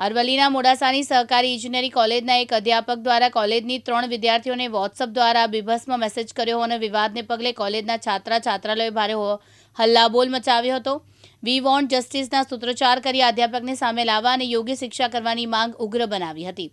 અરવલ્લીના મોડાસાની સહકારી ઇજનેરી કોલેજના એક અધ્યાપક દ્વારા કોલેજની ત્રણ વિદ્યાર્થીઓને વોટ્સઅપ દ્વારા બીભત્સમાં મેસેજ કર્યો હોવાનો વિવાદને પગલે કોલેજના છાત્રા છાત્રાલયોએ ભારે હલ્લાબોલ મચાવ્યો હતો. વી વોન્ટ જસ્ટિસના સૂત્રોચ્ચાર કરી અધ્યાપકને સામે લાવવા અને યોગ્ય શિક્ષા કરવાની માંગ ઉગ્ર બનાવી હતી.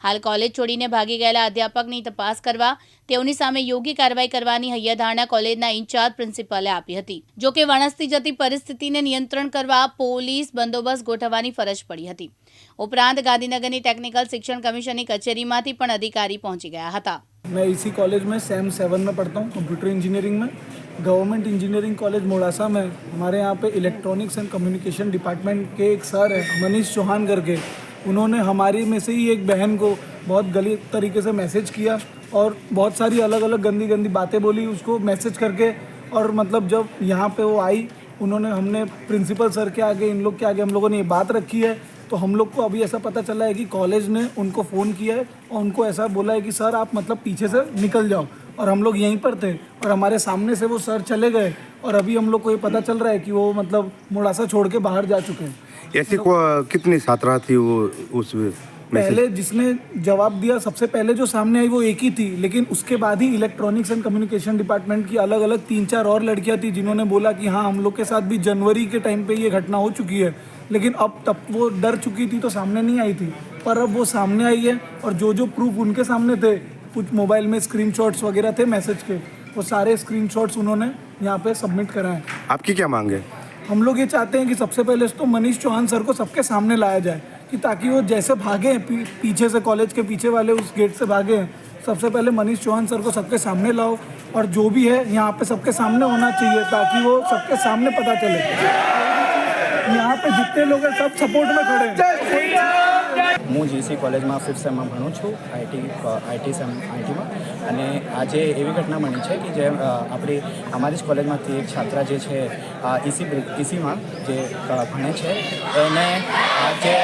હાલ કોલેજ છોડીને ભાગી ગયેલા અધ્યાપકની તપાસ કરવા તેઓની સામે યોગ્ય કાર્યવાહી કરવાની હૈયાધારણા કોલેજના ઇન્ચાર્જ પ્રિન્સિપાલે આપી હતી જોકે વણસતી જતી પરિસ્થિતિને નિયંત્રણ કરવા પોલીસ બંદોબસ્ત ગોઠવવાની ફરજ પડી હતી ઉપરાંત ગાંધીનગરની ટેકનિકલ શિક્ષણ કમિશનની કચેરીમાંથી પણ અધિકારી પહોંચી ગયા હતા मैं इसी कॉलेज में सैम सेवन में पढ़ता हूँ कंप्यूटर इंजीनियरिंग में गवर्नमेंट इंजीनियरिंग कॉलेज मोड़ासा में हमारे यहाँ पे इलेक्ट्रॉनिक्स एंड कम्युनिकेशन डिपार्टमेंट के एक सर है मनीष चौहान करके उन्होंने हमारी में से ही एक बहन को बहुत गलत तरीके से मैसेज किया और बहुत सारी अलग अलग गंदी गंदी बातें बोली, उसको मैसेज करके और मतलब जब यहाँ पे वो आई, उन्होंने हमने प्रिंसिपल सर के आगे, इन लोग के आगे हम लोगों ने ये बात रखी है तो हम लोग को अभी ऐसा पता चला है कि कॉलेज ने उनको फ़ोन किया है और उनको ऐसा बोला है कि, सर, आप मतलब पीछे से निकल जाओ। और हम लोग यहीं पर थे और हमारे सामने से वो सर चले गए और अभी हम लोग को ये पता चल रहा है कि वो मतलब मुड़ासा छोड़ के बाहर जा चुके हैं। ऐसी कितनी छात्रा थी वो उस पहले जिसने जवाब दिया सबसे पहले जो सामने आई वो एक ही थी लेकिन उसके बाद ही इलेक्ट्रॉनिक्स एंड कम्युनिकेशन डिपार्टमेंट की अलग अलग तीन चार और लड़कियाँ थी जिन्होंने बोला कि हाँ हम लोग के साथ भी जनवरी के टाइम पे ये घटना हो चुकी है। लेकिन अब तब वो डर चुकी थी तो सामने नहीं आई थी। पर अब वो सामने आई है और जो जो प्रूफ उनके सामने थे कुछ मोबाइल में स्क्रीनशॉट्स वगैरह थे मैसेज के वो सारे स्क्रीनशॉट्स उन्होंने यहाँ पे सबमिट कराए। आपकी क्या मांग है? हम लोग ये चाहते हैं कि सबसे पहले तो मनीष चौहान सर को सबके सामने लाया जाए कि ताकि वो जैसे भागे पी, पीछे से कॉलेज के पीछे वाले उस गेट से भागे हैं सबसे पहले मनीष चौहान सर को सबके सामने लाओ और जो भी है यहाँ पे सबके सामने होना चाहिए ताकि वो सबके सामने पता चले। यहाँ पे जितने लोग हैं सब सपोर्ट में खड़े हैं। હું જીસી કોલેજમાં ફિફ્થ સેમમાં ભણું છું, આઈટી આઈટી સેમ, આઈટીમાં. અને આજે એવી ઘટના બની છે કે જે આપણી, અમારી જ કોલેજમાંથી એક છાત્રા જે છે ઈસી ઈસીમાં જે ભણે છે, એને જે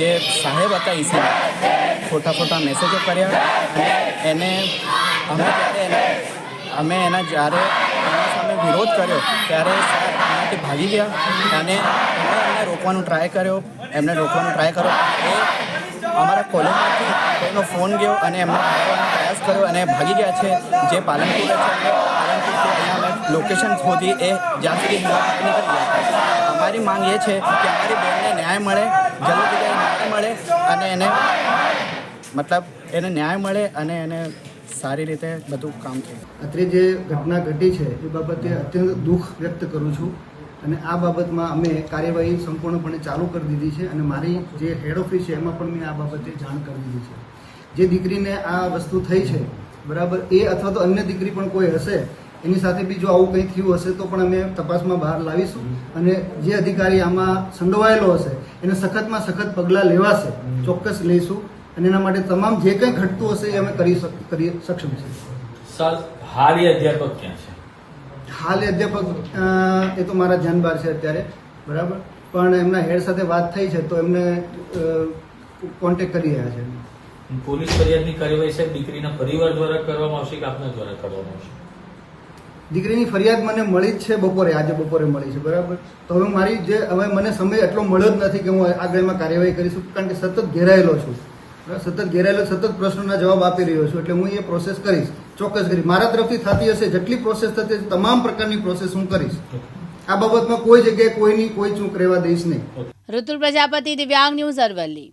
જે સાહેબ હતા ઈસીમાં ખોટા ખોટા મેસેજો કર્યા અને એને અમે એને, અમે એના જ્યારે સામે વિરોધ કર્યો, ત્યારે સર એનાથી ભાગી ગયા અને એમને રોકવાનો ટ્રાય કર્યો, એમને રોકવાનો ટ્રાય કર્યો. એ અમારા કોલેજમાંથી કોઈનો ફોન ગયો અને એમનો પ્રયાસ કર્યો અને ભાગી ગયા છે જે પાલનપુર છે પાલનપુરથી અહીંયા લોકેશન શોધી એ જ્યાં સુધી અમારી માંગ એ છે કે અમારી બેનને ન્યાય મળે જલ્દી ન્યાય મળે અને એને મતલબ એને ન્યાય મળે અને એને સારી રીતે બધું કામ થયું. અત્રે જે ઘટના ઘટી છે એ બાબતે અત્યંત દુઃખ વ્યક્ત કરું છું. અને આ બાબતમાં અમે કાર્યવાહી સંપૂર્ણપણે ચાલુ કરી દીધી છે અને મારી જે હેડ ઓફિસ છે એમાં પણ મેં આ બાબતે જાણ કરી દીધી છે. જે દીકરીને આ વસ્તુ થઈ છે, બરાબર, એ અથવા તો અન્ય દીકરી પણ કોઈ હશે, એની સાથે બી જો આવું કંઈ થયું હશે તો પણ અમે તપાસમાં બહાર લાવીશું. અને જે અધિકારી આમાં સંડોવાયેલો હશે, એને સખતમાં સખત પગલાં લેવાશે, ચોક્કસ લઈશું. અને એના માટે તમામ જે કંઈ ઘટતું હશે એ અમે કરી કરી સક્ષમ છીએ. સર હાલ એ અધ્યાપક ક્યાં છે? હાલ અધ્યાપક એ તો મારા ધ્યાન બહાર છે અત્યારે બરાબર? પણ એમના હેડ સાથે વાત થઈ છે તો એમને કોન્ટેક કરી રહ્યા છે. પોલીસ ફરિયાદની કાર્યવાહી સાહેબ દીકરીના પરિવાર દ્વારા કરવામાં આવશે કે આપના દ્વારા કરવામાં આવશે? દીકરીની ફરિયાદ મને મળી જ છે બપોરે આજે બપોરે મળી છે બરાબર? તો હવે મારી જે હવે મને સમય એટલો મળ્યો જ નથી કે હું આગળ એમાં કાર્યવાહી કરી શકું કારણ કે સતત ઘેરાયેલો છું? સતત ઘેરાયેલો સતત પ્રશ્નોના જવાબ આપી રહ્યો છું, એટલે હું એ પ્રોસેસ કરીશ, ચોક્કસ કરી મારા તરફથી થતી હશે, જેટલી પ્રોસેસ થતી તમામ પ્રકારની પ્રોસેસ હું કરીશ. આ બાબતમાં કોઈ જગ્યાએ કોઈની કોઈ ચૂક રહેવા દઈશ નહીં. ઋતુલ પ્રજાપતિ દિવ્યાંગ ન્યૂઝ અરવલ્લી.